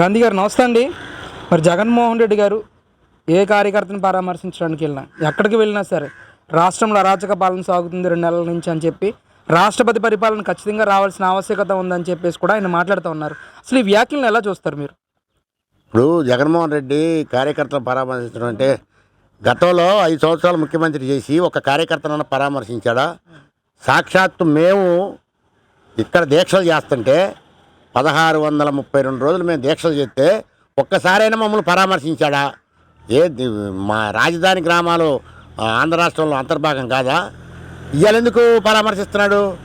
గాంధీ గారు నమస్తే అండి. మరి జగన్మోహన్ రెడ్డి గారు ఏ కార్యకర్తను పరామర్శించడానికి వెళ్ళినా ఎక్కడికి వెళ్ళినా సరే రాష్ట్రంలో అరాచక పాలన సాగుతుంది రెండు నెలల నుంచి అని చెప్పి రాష్ట్రపతి పరిపాలన ఖచ్చితంగా రావాల్సిన ఆవశ్యకత ఉందని చెప్పేసి కూడా ఆయన మాట్లాడుతూ ఉన్నారు. అసలు ఈ వ్యాఖ్యలను ఎలా చూస్తారు మీరు? ఇప్పుడు జగన్మోహన్ రెడ్డి కార్యకర్తలను పరామర్శించడం అంటే గతంలో ఐదు సంవత్సరాలు ముఖ్యమంత్రి చేసి ఒక కార్యకర్తనన్న పరామర్శించాడా? సాక్షాత్తు మేము ఇక్కడ దీక్షలు చేస్తుంటే పదహారు వందల ముప్పై రెండు రోజులు మేము దీక్షలు చేస్తే ఒక్కసారైనా మమ్మల్ని పరామర్శించాడా? ఏ మా రాజధాని గ్రామాలు ఆంధ్ర రాష్ట్రంలో అంతర్భాగం కాదా? ఇవాళ ఎందుకు పరామర్శిస్తున్నాడు?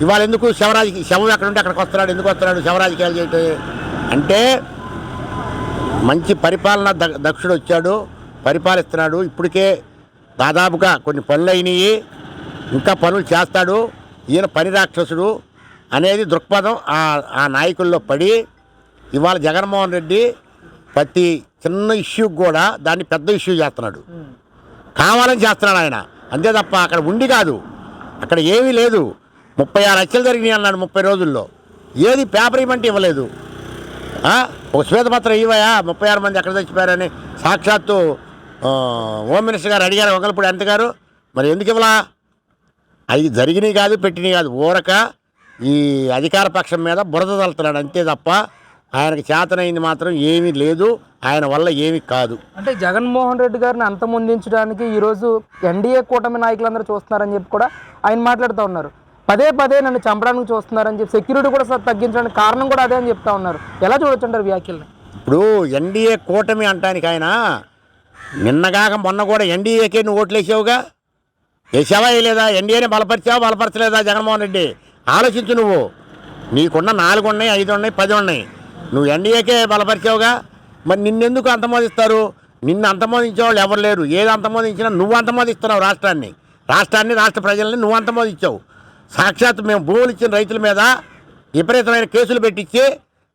ఇవాళ ఎందుకు శివరాజు శవం ఎక్కడ ఉంటే అక్కడికి వస్తున్నాడు? ఎందుకు వస్తున్నాడు శవరాజకీయాలు చేయటం? అంటే మంచి పరిపాలన ద- దక్షుడు వచ్చాడు పరిపాలిస్తున్నాడు. ఇప్పటికే దాదాపుగా కొన్ని పనులు అయినాయి. ఇంకా పనులు చేస్తాడు. ఈయన పని రాక్షసుడు. అనేది దృక్పథం ఆ ఆ నాయకుల్లో పడి ఇవాళ జగన్మోహన్ రెడ్డి ప్రతి చిన్న ఇష్యూకి కూడా దాన్ని పెద్ద ఇష్యూ చేస్తున్నాడు. కావాలని చేస్తున్నాడు ఆయన. అంతే తప్ప అక్కడ ఉండి కాదు. అక్కడ ఏమీ లేదు. ముప్పై ఆరు హత్యలు జరిగినాయి అన్నాడు ముప్పై రోజుల్లో. ఏది పేపర్ ఇవ్వమంటే ఇవ్వలేదు. ఒక శ్వేతపత్రం ఇవ్వయా? ముప్పై ఆరు మంది ఎక్కడ తెచ్చిపోయారని సాక్షాత్తు హోమ్ మినిస్టర్ గారు అడిగారు ఒకరిప్పుడు ఎంత గారు? మరి ఎందుకు ఇవ్వలా? అది జరిగినాయి కాదు పెట్టినవి కాదు. ఊరక ఈ అధికార పక్షం మీద బురద తలుతున్నాడు అంతే తప్ప ఆయనకు చేతనైంది మాత్రం ఏమీ లేదు ఆయన వల్ల ఏమీ కాదు. అంటే జగన్మోహన్ రెడ్డి గారిని అంతమొందించడానికి ఈరోజు ఎన్డీఏ కూటమి నాయకులందరూ చూస్తున్నారని చెప్పి కూడా ఆయన మాట్లాడుతూ ఉన్నారు. పదే పదే నన్ను చంపడానికి చూస్తున్నారని చెప్పి సెక్యూరిటీ కూడా తగ్గించడానికి కారణం కూడా అదే అని చెప్తా ఉన్నారు. ఎలా చూడొచ్చు అంటారు వ్యాఖ్యల్ని? ఇప్పుడు ఎన్డీఏ కూటమి అంటానికి ఆయన నిన్నగాక మొన్న కూడా ఎన్డీఏకే నువ్వు ఓట్లు వేసావుగా వేసావా వేయలేదా? ఎన్డీఏని బలపరిచావా బలపరచలేదా జగన్మోహన్ రెడ్డి? ఆలోచించు నువ్వు. నీకున్న నాలుగు ఉన్నాయి ఐదు ఉన్నాయి పది ఉన్నాయి. నువ్వు ఎన్డీఏకే బలపరిచావుగా? మరి నిన్నెందుకు అంతమోదిస్తారు? నిన్ను అంతమోదించే వాళ్ళు ఎవరు లేరు. ఏది అంతమోదించినా నువ్వు అంతమోదిస్తున్నావు రాష్ట్రాన్ని. రాష్ట్రాన్ని రాష్ట్ర ప్రజల్ని నువ్వు అంతమోదించావు. సాక్షాత్ మేము భూములు ఇచ్చిన రైతుల మీద విపరీతమైన కేసులు పెట్టించి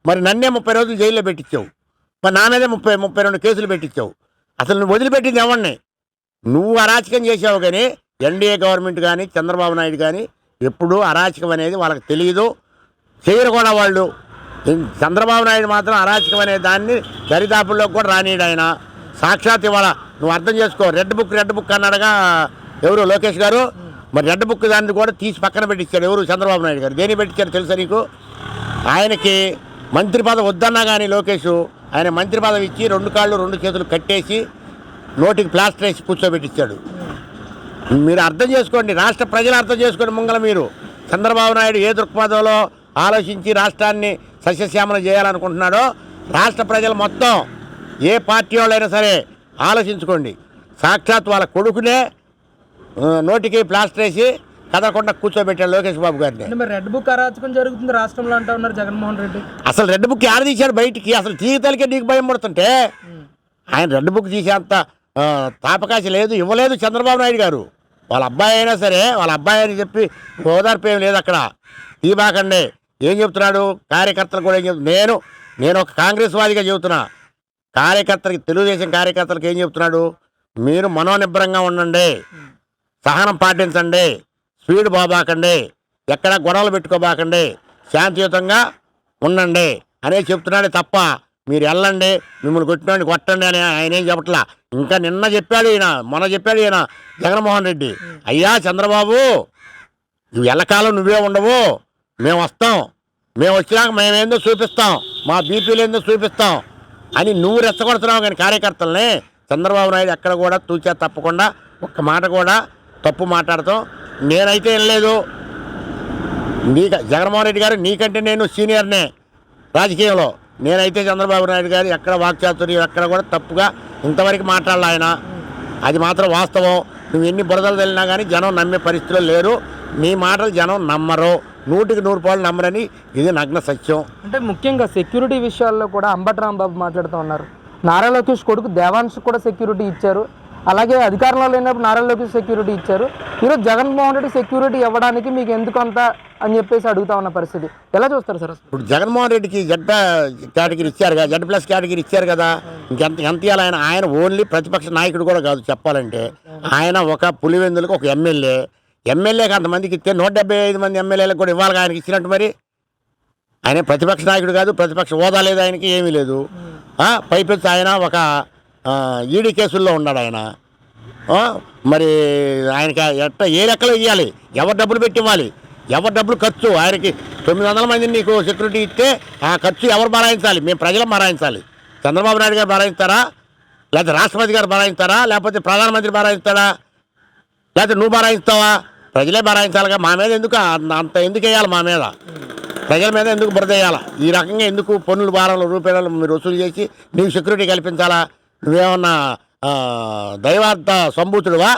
మరి నన్నే ముప్పై రోజులు జైల్లో పెట్టించావు మరి నా మీదే ముప్పై ముప్పై రెండు కేసులు పెట్టించావు అసలు నువ్వు వదిలిపెట్టింది ఎవరిని? నువ్వు అరాచకం చేసావు కానీ ఎన్డీఏ గవర్నమెంట్ కానీ చంద్రబాబు నాయుడు కానీ ఎప్పుడూ అరాచకం అనేది వాళ్ళకి తెలియదు చేయరు కూడా వాళ్ళు. చంద్రబాబు నాయుడు మాత్రం అరాచకం అనే దాన్ని దరిదాపుల్లోకి కూడా రానియడు ఆయన. సాక్షాత్ ఇవాళ నువ్వు అర్థం చేసుకో రెడ్ బుక్ రెడ్ బుక్ అన్నాడుగా ఎవరు? లోకేష్ గారు? మరి రెడ్ బుక్ దాన్ని కూడా తీసి పక్కన పెట్టించాడు ఎవరు? చంద్రబాబు నాయుడు గారు. దేని పెట్టించారు తెలుసా నీకు? ఆయనకి మంత్రి పదవి వద్దన్నా కానీ లోకేష్ ఆయన మంత్రి పదవి ఇచ్చి రెండు కాళ్ళు రెండు చేతులు కట్టేసి నోటికి ప్లాస్టర్ వేసి కూర్చోబెట్టించాడు మీరు అర్థం చేసుకోండి రాష్ట్ర ప్రజలు అర్థం చేసుకోండి ముంగల మీరు. చంద్రబాబు నాయుడు ఏ దృక్పథంలో ఆలోచించి రాష్ట్రాన్ని సస్యశ్యామలం చేయాలనుకుంటున్నాడో రాష్ట్ర ప్రజలు మొత్తం ఏ పార్టీ వాళ్ళైనా సరే ఆలోచించుకోండి. సాక్షాత్ వాళ్ళ కొడుకునే నోటికి ప్లాస్టర్ వేసి కదలకుండా కూర్చోబెట్టాడు లోకేష్ బాబు గారిని. రెడ్ బుక్ అరాచకం జరుగుతుంది రాష్ట్రంలో అంటా ఉన్నారు జగన్మోహన్ రెడ్డి. అసలు రెడ్ బుక్ ఆడ తీశాడు బయటికి? అసలు తీగతలకే నీకు భయం పడుతుంటే? ఆయన రెడ్ బుక్ తీసేంత ఆ, తాపకాశ లేదు ఇవ్వలేదు చంద్రబాబు నాయుడు గారు. వాళ్ళ అబ్బాయి అయినా సరే వాళ్ళ అబ్బాయి అని చెప్పి ఓదార్పు ఏం లేదు అక్కడ. తీబాకండి ఏం చెప్తున్నాడు? కార్యకర్తలు కూడా ఏం నేను నేను ఒక కాంగ్రెస్ వాదిగా చెబుతున్నా. కార్యకర్తలకి తెలుగుదేశం కార్యకర్తలకు ఏం చెప్తున్నాడు? మీరు మనోనిబ్బరంగా ఉండండి. సహనం పాటించండి. స్పీడ్ బాబాకండి ఎక్కడ గొడవలు పెట్టుకోబాకండి. శాంతియుతంగా ఉండండి. అనే చెప్తున్నాడే తప్ప మీరు వెళ్ళండి మిమ్మల్ని కొట్టినండి కొట్టండి అని ఆయన ఏం చెప్పట్లా? ఇంకా నిన్న చెప్పాడు ఈయన మొన్న చెప్పాడు ఈయన జగన్మోహన్ రెడ్డి. అయ్యా చంద్రబాబు నువ్వు ఎల్లకాలం నువ్వే ఉండవు. మేము వస్తాం. మేము వచ్చినాక మేమేందో చూపిస్తాం. మా బీపీలు ఏందో చూపిస్తాం. అని నువ్వు రెచ్చగొడుతున్నావు కానీ కార్యకర్తల్ని. చంద్రబాబు నాయుడు ఎక్కడ కూడా తూచా తప్పకుండా ఒక్క మాట కూడా తప్పు మాట్లాడతాం. నేనైతే వెళ్ళలేదు నీక జగన్మోహన్ రెడ్డి గారు నీకంటే నేను సీనియర్నే రాజకీయంలో. నేనైతే చంద్రబాబు నాయుడు గారు ఎక్కడ వాక్చాతుర్యం ఎక్కడ కూడా తప్పుగా ఇంతవరకు మాట్లాడాలి ఆయన. అది మాత్రం వాస్తవం. నువ్వు ఎన్ని బురదలు తెలినా కానీ జనం నమ్మే పరిస్థితిలో లేరు. నీ మాటలు జనం నమ్మరు. నూటికి నూరు పాలు నమ్మరని ఇది నగ్న సత్యం. అంటే ముఖ్యంగా సెక్యూరిటీ విషయాల్లో కూడా అంబటి రాంబాబు మాట్లాడుతూ ఉన్నారు. నారా లోకేష్ కొడుకు దేవాంశ్ కూడా సెక్యూరిటీ ఇచ్చారు. అలాగే అధికారంలో లేనప్పుడు నారా లోకేష్ సెక్యూరిటీ ఇచ్చారు. ఈరోజు జగన్మోహన్ రెడ్డి సెక్యూరిటీ ఇవ్వడానికి మీకు ఎందుకు అని చెప్పేసి అడుగుతా ఉన్న పరిస్థితి. ఎలా చూస్తారు సార్? ఇప్పుడు జగన్మోహన్ రెడ్డికి జెడ్ కేటగిరీ ఇచ్చారు కదా జడ్ ప్లస్ కేటగిరీ ఇచ్చారు కదా ఇంకెంత ఎంత ఇవ్వాలి ఆయన? ఆయన ఓన్లీ ప్రతిపక్ష నాయకుడు కూడా కాదు చెప్పాలంటే. ఆయన ఒక పులివెందులకు ఒక ఎమ్మెల్యే. ఎమ్మెల్యేకి అంతమందికి ఇస్తే నూట డెబ్బై ఐదు మంది ఎమ్మెల్యేలకు కూడా ఇవ్వాలి ఆయనకి ఇచ్చినట్టు మరి? ఆయన ప్రతిపక్ష నాయకుడు కాదు ప్రతిపక్ష హోదా లేదు ఆయనకి ఏమీ లేదు. ఆ, పైపెచ్చి ఆయన ఒక ఈడీ కేసుల్లో ఉన్నాడు ఆయన. మరి ఆయనకి ఎట్ట ఏ లెక్కలో ఇవ్వాలి ఎవరు డబ్బులు పెట్టి ఇవ్వాలి? ఎవరి డబ్బులు ఖర్చు? ఆయనకి తొమ్మిది వందల మందిని నీకు సెక్యూరిటీ ఇస్తే ఆ ఖర్చు ఎవరు భరాయించాలి? మేము ప్రజలు భరాయించాలి. చంద్రబాబు నాయుడు గారు భరాయిస్తారా? లేకపోతే రాష్ట్రపతి గారు భరాయిస్తారా? లేకపోతే ప్రధానమంత్రి భరాయిస్తాడా? లేకపోతే నువ్వు భరాయిస్తావా? ప్రజలే భరాయించాలిగా. మా మీద ఎందుకు అంత- ఎందుకు వేయాలి మా మీద? ప్రజల మీద ఎందుకు బురద వేయాలా? ఈ రకంగా ఎందుకు పన్నులు భారాలు రూపాయలు మీరు వసూలు చేసి నీకు సెక్యూరిటీ కల్పించాలా? నువ్వేమన్నా దైవార్థ సంభూతుడువా?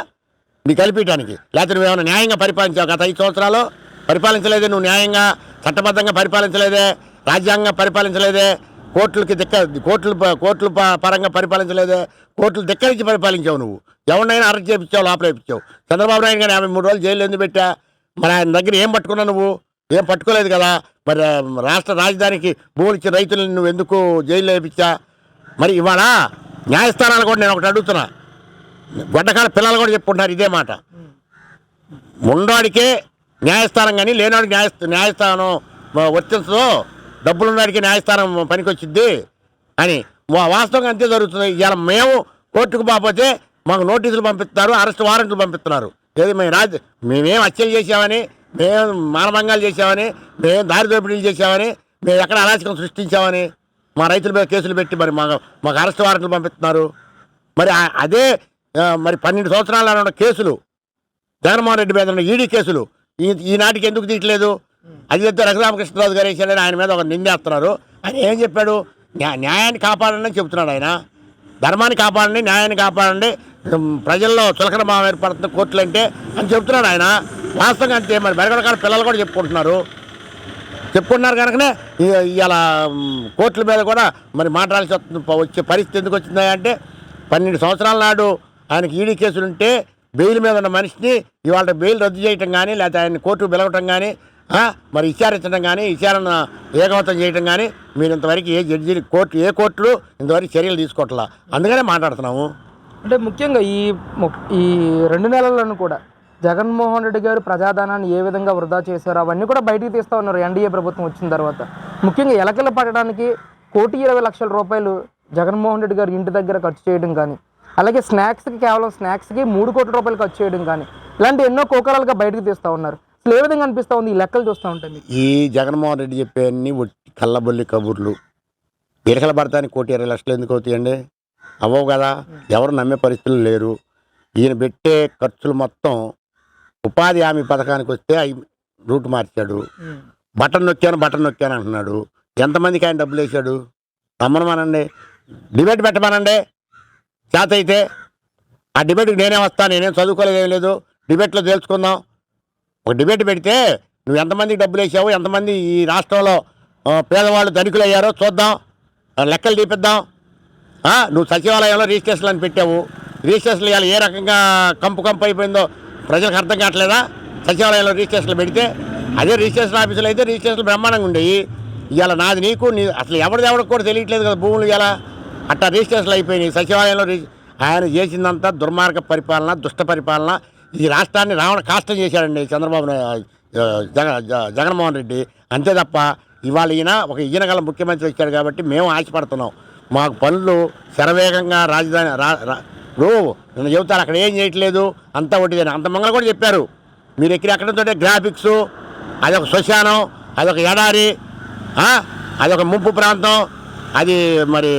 నీ కల్పించడానికి లేకపోతే నువ్వేమన్నా న్యాయంగా పరిపాలించావు గత ఐదు సంవత్సరాలు పరిపాలించలేదే నువ్వు న్యాయంగా చట్టబద్ధంగా పరిపాలించలేదే రాజ్యాంగంగా పరిపాలించలేదే కోర్టులకి దిక్క కోర్టులు ప- కోర్టుల ప- పరంగా పరిపాలించలేదే కోర్టులు ధిక్కరించి పరిపాలించావు నువ్వు. ఎవరినైనా అరెస్ట్ చేయించావు లోపల వేయించావు. చంద్రబాబు నాయుడు గారు యాభై మూడు రోజులు జైలు ఎందుకు పెట్టా? మరి ఆయన దగ్గర ఏం పట్టుకున్నావు నువ్వు? ఏం పట్టుకోలేదు కదా? మరి రాష్ట్ర రాజధానికి భూములు ఇచ్చిన రైతులను నువ్వు ఎందుకు జైల్లో వేయించా? మరి ఇవాళ న్యాయస్థానాలు కూడా నేను ఒకటి అడుగుతున్నా. గొడ్డకాల పిల్లలు కూడా చెప్పుకుంటున్నారు ఇదే మాట. ముండాడికే న్యాయస్థానం కానీ లేనాడు న్యాయ న్యాయస్థానం మ- వర్తించదు డబ్బులున్నవాడికి న్యాయస్థానం పనికొచ్చిద్ది అని. వాస్తవంగా అంతే జరుగుతుంది. ఇవాళ మేము కోర్టుకు పోకపోతే మాకు నోటీసులు పంపిస్తున్నారు అరెస్ట్ వారెంట్లు పంపిస్తున్నారు. ఏది మేము రాజ మేమేం హత్యలు చేసామని మేము మానభంగాలు చేసామని మేము దారి దోపిడీలు చేసామని మేము ఎక్కడ అరాచకం సృష్టించామని మా రైతుల మీద కేసులు పెట్టి మరి మాకు మాకు అరెస్ట్ వారెంట్లు పంపిస్తున్నారు. మరి అదే మరి పన్నెండు సంవత్సరాల ఉన్న కేసులు జగన్మోహన్ రెడ్డి మీద ఉన్న ఈడీ కేసులు ఈ ఈనాటికి ఎందుకు తీయట్లేదు? అది చెప్తే రఘురామకృష్ణరాజు గారు వేసాడని ఆయన మీద ఒక నిందేస్తున్నారు ఆయన ఏం చెప్పాడు? న్యా- న్యాయాన్ని కాపాడండి అని చెప్తున్నాడు ఆయన. ధర్మాన్ని కాపాడండి న్యాయాన్ని కాపాడండి. ప్రజల్లో చులకన భావం ఏర్పడుతుంది కోర్టులు అంటే అని చెప్తున్నాడు ఆయన. వాస్తవంగా అంతే మరి. మెరగడకాడ పిల్లలు కూడా చెప్పుకుంటున్నారు. చెప్పుకుంటున్నారు కనుకనే ఇలా కోర్టుల మీద కూడా మరి మాట్లాడాల్సి వస్తుంది. వచ్చే పరిస్థితి ఎందుకు వచ్చిందా అంటే పన్నెండు సంవత్సరాల నాడు ఆయనకి ఈడీ కేసులు ఉంటే బెయిల్ మీద ఉన్న మనిషిని ఇవాళ బెయిల్ రద్దు చేయటం కానీ లేకపోతే ఆయన కోర్టు పిలవటం కానీ మరి విచారించడం కానీ విచారణ ఏకమతం చేయటం కానీ మీరు ఇంతవరకు ఏ జడ్జి కోర్టు ఏ కోర్టులు ఇంతవరకు చర్యలు తీసుకోవట్లా? అందుకనే మాట్లాడుతున్నాము. అంటే ముఖ్యంగా ఈ ము- ఈ రెండు నెలలను కూడా జగన్మోహన్ రెడ్డి గారు ప్రజాధనాన్ని ఏ విధంగా వృధా చేశారో అవన్నీ కూడా బయటికి తీస్తూ ఉన్నారు ఎన్డీఏ ప్రభుత్వం వచ్చిన తర్వాత. ముఖ్యంగా ఎలకలు పడడానికి కోటి ఇరవై లక్షల రూపాయలు జగన్మోహన్ రెడ్డి గారు ఇంటి దగ్గర ఖర్చు చేయడం కానీ అలాగే స్నాక్స్కి కేవలం స్నాక్స్కి మూడు కోట్ల రూపాయలు ఖర్చు చేయడం కానీ ఇలాంటి ఎన్నో కోకరాలుగా బయటకు తీస్తూ ఉన్నారు. అసలు ఏ విధంగా అనిపిస్తూ ఉంది? ఈ లెక్కలు చూస్తూ ఉంటుంది ఈ జగన్మోహన్ రెడ్డి చెప్పే అన్ని ఒట్టి కళ్ళబొల్లి కబుర్లు. ఇరకల పడతానికి కోటి ఇరవై లక్షలు ఎందుకు అవుతాయండి? అవ్వవు కదా? ఎవరు నమ్మే పరిస్థితులు లేరు. ఈయన పెట్టే ఖర్చులు మొత్తం ఉపాధి హామీ పథకానికి వస్తే అవి రూట్ మార్చాడు. బటన్ నొక్కాను బటన్ నొక్కాను అంటున్నాడు. ఎంతమందికి ఆయన డబ్బులు వేసాడు నమ్మనమానండి డిబేట్ పెట్టమనండి. చేత అయితే ఆ డిబేట్కి నేనే వస్తాను నేనేం చదువుకోలేదు ఏం లేదు డిబేట్లో తెలుసుకుందాం ఒక డిబేట్ పెడితే నువ్వు ఎంతమందికి డబ్బులు వేసావు ఎంతమంది ఈ రాష్ట్రంలో పేదవాళ్ళు ధనికులు అయ్యారో చూద్దాం. లెక్కలు తీపిద్దాం. నువ్వు సచివాలయంలో రిజిస్ట్రేషన్లు అని పెట్టావు. రిజిస్ట్రేషన్లు ఇవాళ ఏ రకంగా కంపు కంపు అయిపోయిందో ప్రజలకు అర్థం కావట్లేదా? సచివాలయంలో రిజిస్ట్రేషన్లు పెడితే అదే రిజిస్ట్రేషన్ ఆఫీసులు అయితే రిజిస్ట్రేషన్లు బ్రహ్మాండంగా ఉండేవి. ఇవాళ నాది నీకు నీ అసలు ఎవరిది ఎవరికి కూడా తెలియట్లేదు కదా భూములు ఇలా అట్లా రిజిస్ట్రేషన్లు అయిపోయినాయి. సచివాలయంలో ఆయన చేసిందంతా దుర్మార్గ పరిపాలన దుష్ట పరిపాలన. ఈ రాష్ట్రాన్ని రావణ కాష్టం చేశాడండి చంద్రబాబు నాయుడు జగ జగన్మోహన్ రెడ్డి. అంతే తప్ప ఇవాళ ఈయన ఒక ఈయనగల ముఖ్యమంత్రి వచ్చాడు కాబట్టి మేము ఆశపడుతున్నాం. మాకు పనులు శరవేగంగా రాజధాని రా రా- ఇప్పుడు నేను చెబుతాను అక్కడ ఏం చేయట్లేదు అంతా ఒకటిదని అంత మంగళ కూడా చెప్పారు. మీరు ఎక్కడ ఎక్కడంతో గ్రాఫిక్స్ అదొక శ్మశానం అదొక ఎడారి అదొక ముంపు ప్రాంతం అది మరి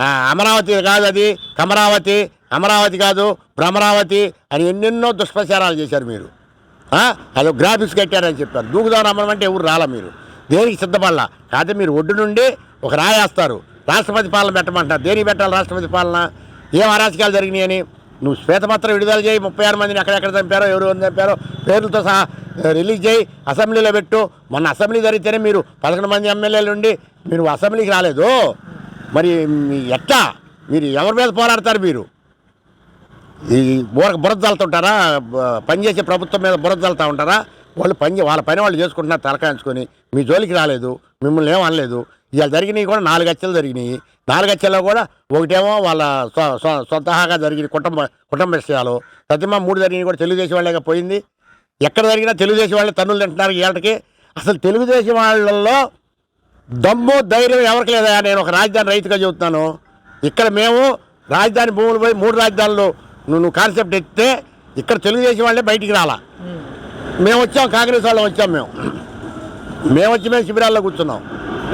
అమరావతి కాదు అది కమరావతి అమరావతి కాదు భ్రమరావతి అని ఎన్నెన్నో దుష్ప్రచారాలు చేశారు మీరు. ఆ, గ్రాఫిక్స్ కట్టారని చెప్పారు. దూకుదాం రమ్మమంటే ఎవరు రాలా మీరు? దేనికి సిద్ధపడాల? కాకపోతే మీరు ఒడ్డు నుండి ఒక రాయేస్తారు రాష్ట్రపతి పాలన పెట్టమంటారు దేనికి పెట్టాలి రాష్ట్రపతి పాలన? ఏం అరాచకాలు జరిగినాయని నువ్వు శ్వేతపత్రం విడుదల చేయి. ముప్పై ఆరు మందిని ఎక్కడెక్కడ చంపారో ఎవరు చంపారో పేర్లతో సహా రిలీజ్ చేయి. అసెంబ్లీలో పెట్టు. మొన్న అసెంబ్లీ జరిగితేనే మీరు పదకొండు మంది ఎమ్మెల్యేలు ఉండి మీరు అసెంబ్లీకి రాలేదు. మరి ఎట్లా? ఎట్టా మీరు ఎవరి మీద పోరాడతారు మీరు? ఈ బుర బురదలుతుంటారా పనిచేసే ప్రభుత్వం మీద బురద ఉంటారా? వాళ్ళు పని వాళ్ళ పని వాళ్ళు చేసుకుంటున్నారు తలకాయించుకొని. మీ జోలికి రాలేదు మిమ్మల్ని ఏం అనలేదు. ఇలా జరిగినవి కూడా నాలుగు హత్యలు జరిగినాయి. నాలుగు హత్యల్లో కూడా ఒకటేమో వాళ్ళ సొంతహాగా జరిగిన కుటుంబ కుటుంబ విషయాలు. సత్యమా మూడు జరిగినవి కూడా తెలుగుదేశం వాళ్ళేగా పోయింది. ఎక్కడ జరిగినా తెలుగుదేశం వాళ్ళే తన్నులు తింటున్నారు వీళ్ళకి అసలు తెలుగుదేశం వాళ్ళల్లో దమ్ము ధైర్యం ఎవరికి లేదా నేను ఒక రాజధాని రైతుగా చెబుతున్నాను. ఇక్కడ మేము రాజధాని భూములు పోయి మూడు రాజధానులు నువ్వు కాన్సెప్ట్ ఎత్తే ఇక్కడ తెలుగుదేశం వాళ్ళే బయటికి రాలా. మేము వచ్చాం కాంగ్రెస్ వాళ్ళం వచ్చాం మేము. మేము వచ్చి మేము శిబిరాల్లో కూర్చున్నాం.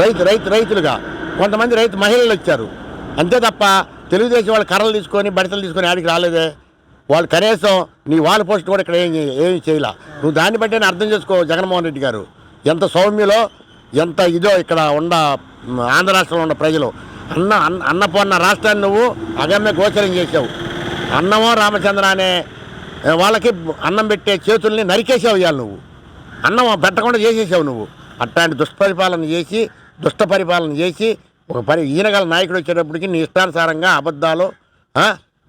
రైతు రైతు రైతులుగా. కొంతమంది రైతు మహిళలు వచ్చారు. అంతే తప్ప తెలుగుదేశం వాళ్ళు కర్రలు తీసుకొని బడితలు తీసుకొని ఆడికి రాలేదే. వాళ్ళు కనీసం నీ వాళ్ళ పోస్ట్ కూడా ఇక్కడ ఏం ఏం చేయలే. నువ్వు దాన్ని బట్టి అర్థం చేసుకో జగన్మోహన్ రెడ్డి గారు. ఎంత సౌమ్యలో ఎంత ఇదో ఇక్కడ ఉన్న ఆంధ్ర రాష్ట్రంలో ఉన్న ప్రజలు. అన్న అన్న అన్నపూర్ణ రాష్ట్రాన్ని నువ్వు అగమ్య గోచరం చేసావు అన్నమో రామచంద్ర అనే వాళ్ళకి అన్నం పెట్టే చేతుల్ని నరికేసావు ఇవాళ నువ్వు. అన్నం పెట్టకుండా చేసేసావు నువ్వు. అట్లాంటి దుష్పరిపాలన చేసి దుష్ట పరిపాలన చేసి ఒక పరి ఈయనగల నాయకుడు వచ్చేటప్పటికి నీ ఇష్టానుసారంగా అబద్ధాలు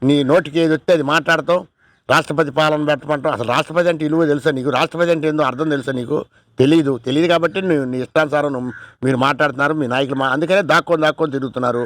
నీ నోటికి ఏది వస్తే అది మాట్లాడతావు. రాష్ట్రపతి పాలన పెట్టమంటాం అసలు రాష్ట్రపతి అంటే ఇలువ తెలుసా నీకు? రాష్ట్రపతి అంటే ఏందో అర్థం తెలుసా నీకు? తెలియదు తెలియదు కాబట్టి నీ ఇష్టానుసారం నువ్వు మీరు మాట్లాడుతున్నారు మీ నాయకులు మా అందుకనే దాక్కొని దాక్కొని తిరుగుతున్నారు.